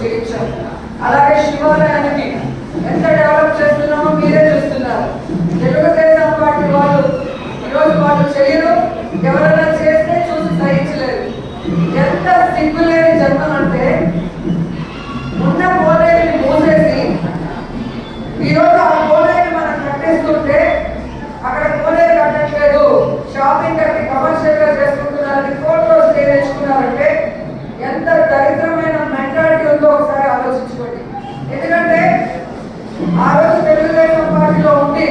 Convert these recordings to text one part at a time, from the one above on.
చేయించాం అలాగే శివాలయానికి ఎంత డెవలప్ చేస్తున్నామో మీరే చూస్తున్నారు. తెలుగుదేశం పార్టీ వాళ్ళు ఈరోజు వాళ్ళు చేయరు ఎవరైనా చేస్తే చూసి సహించలేదు ఎంత సిగ్గులేని జన్మం అంటే ఉన్న పోలేని మూసేసి ఈరోజు ఆ పోలేని మనం కట్టేస్తుంటే అక్కడ పోలేని కట్టట్లేదు షాపింగ్ కట్టి కమర్షియల్గా చేసుకుంటున్నారని ఫోటోస్ స్టే తెచ్చుకున్నారంటే ఎంత దరిద్ర మెంటాలిటీ ఉందో ఒకసారి ఆలోచించుకోండి ఎందుకంటే ఆ రోజు తెలుగుదేశం పార్టీలో ఉండి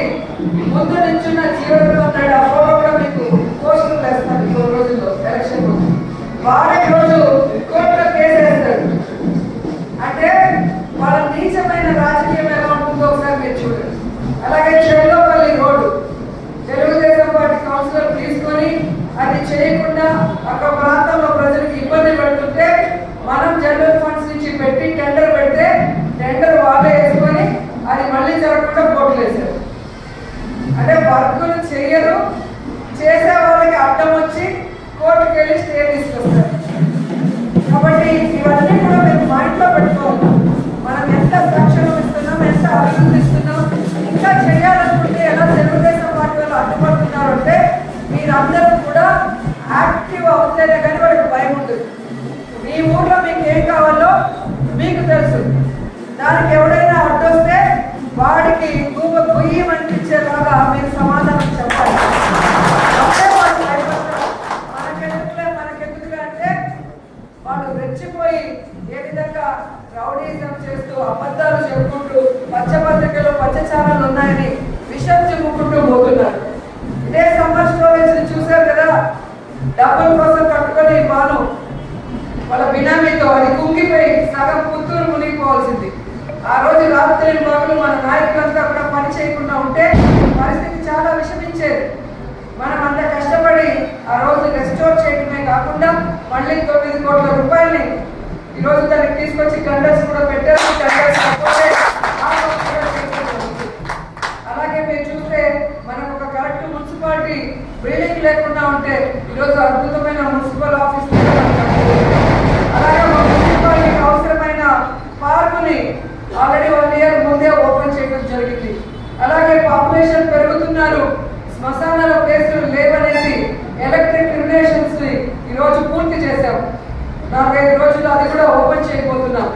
ముందు నించున్న జీవనంలో ఉన్నాడు ఆ ఫోటో కూడా మీకు పోస్టులు వేస్తాను ఈ రోజుల్లో ఎలక్షన్ ముందు వాడే రోజు కోర్టులో కేసు వేస్తాడు అంటే వాళ్ళ నీచమైన రాజకీయం ఎలా ఉంటుందో ఒకసారి మీరు చూడండి. అలాగే Chellapalli road. Telugu Desam party councillor తీసుకొని అది చేయకుండా అక్కడ ప్రాంతంలో ప్రజలకు ఇబ్బంది పెడుతుంటే మనం జనరల్ ఫండ్స్ నుంచి పెట్టి టెండర్ పెడితే టెండర్ వాళ్ళే వేసుకొని అది మళ్ళీ జరగకుండా కోట్లు వేశారు. అంటే వర్కులు చేయరు. చేసే వాళ్ళకి అడ్డం వచ్చి కోర్టుకు వెళ్ళి స్టే మీరందరూ కూడా యాక్టివ్ అవుతేనే కానీ వాళ్ళకి భయం ఉంటుంది. మీ ఊర్లో మీకు ఏం కావాలో మీకు తెలుసు. దానికి ఎవడైనా అడ్డొస్తే వాడికి గూబ గొయ్యి అనిపించేలాగా మీరు సమాధానం చెప్పాలి. అప్పుడే వాళ్ళు భయపడతారు. మనకెందుకులే మనకెందుకులే అంటే వాళ్ళు రెచ్చిపోయి ఏ విధంగా రౌడీజం చేస్తూ అబద్ధాలు చెప్పుకుంటూ పచ్చపత్రికలు పచ్చ ఛానల్ ఉన్నాయని విషం చెప్పుకుంటూ ఇదే సమ్మర్ స్టోరేజ్ చూశారు కదా డబ్బుల కోసం కట్టుకొని బాను వాళ్ళ బినామీతో అది కుంగిపోయి సగం పుత్తూరు మునిగిపోవాల్సింది. ఆ రోజు రాత్రి పగలు మన నాయకులంతా కూడా పని చేయకుండా ఉంటే పరిస్థితి చాలా విషమించేది. మనం అంత కష్టపడి ఆ రోజు రెస్టోర్ చేయడమే కాకుండా మళ్ళీ తొమ్మిది కోట్ల రూపాయల్ని ఈరోజు దానికి తీసుకొచ్చి కండర్స్ కూడా పెట్టారు. అలాగే మీరు చూస్తే మున్సిపాలిటీ బిల్డింగ్ లేకుండా ఉంటే ఈరోజు అద్భుతమైన మున్సిపల్ ఆఫీస్ అలాగే మా మున్సిపాలిటీకి అవసరమైన పార్కుని ఆల్రెడీ వన్ ఇయర్ ముందే ఓపెన్ చేయడం జరిగింది. అలాగే పాపులేషన్ పెరుగుతున్నారు. శ్మశానాల ప్లేసులు లేవనేసి ఎలక్ట్రిక్ రిలేషన్స్ని ఈరోజు పూర్తి చేశాం. నాలుగైదు రోజులు అది కూడా ఓపెన్ చేయబోతున్నాం.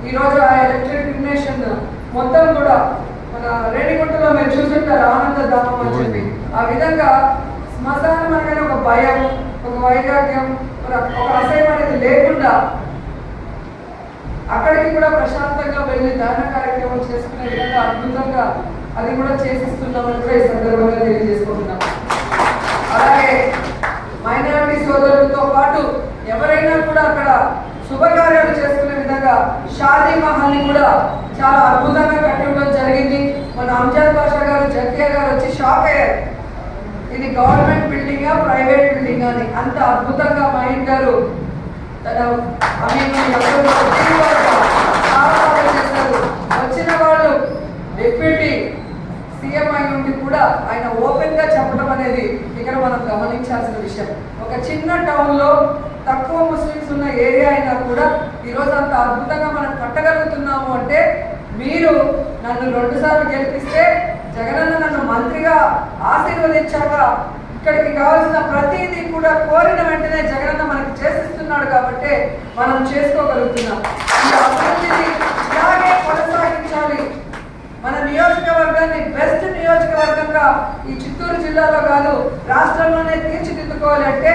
ఉద్దేశంతోనే ఈ రోజు ఆ ఎలక్ట్రిక్ రిలేషన్ మొత్తం కూడా మన రేణిగుంటలో మీరు చూసుంటారు ఆనంద ధామం అని చెప్పి. ఆ విధంగా శ్మశానం అనగానే ఒక భయం ఒక వైరాగ్యం ఒక- అసహ్యం అనేది లేకుండా అక్కడికి కూడా ప్రశాంతంగా వెళ్ళి దహన కార్యక్రమం చేసుకునే విధంగా అద్భుతంగా అది కూడా చేసిస్తున్నామని కూడా ఈ సందర్భంగా తెలియజేసుకుంటున్నాం. అలాగే మైనారిటీ సోదరులతో పాటు ఎవరైనా కూడా అక్కడ శుభకార్యాలు చేసుకునే విధంగా షాదీ కూడా చాలా అద్భుతంగా కట్టడం జరిగింది. మన అంజాద్ భాషా గారు జకియా గారు వచ్చి షాక్ అయ్యారు. ఇది గవర్నమెంట్ బిల్డింగా ప్రైవేట్ బిల్డింగ్ అని. అంత అద్భుతంగా మైండ్ గారు తన చాలా వచ్చిన వాళ్ళు డిప్యూటీ సీఎం అయి ఉండి కూడా ఆయన ఓపెన్గా చెప్పడం అనేది ఇక్కడ మనం గమనించాల్సిన విషయం. ఒక చిన్న టౌన్లో తక్కువ ముస్లిమ్స్ ఉన్న ఏరియా అయినా కూడా ఈరోజు అంత అద్భుతంగా మనం కట్టగలుగుతున్నాము అంటే మీరు నన్ను రెండుసార్లు గెలిపిస్తే జగనన్న నన్ను మంత్రిగా ఆశీర్వదించాక ఇక్కడికి కావాల్సిన ప్రతిదీ కూడా కోరిన వెంటనే జగనన్న మనకి చేసిస్తున్నాడు కాబట్టి మనం చేసుకోగలుగుతున్నాం. ఈ అభివృద్ధిని ఇలాగే కొనసాగించాలి. మన నియోజకవర్గాన్ని బెస్ట్ నియోజకవర్గంగా ఈ చిత్తూరు జిల్లాలో కాదు రాష్ట్రంలోనే తీర్చిదిద్దుకోవాలి అంటే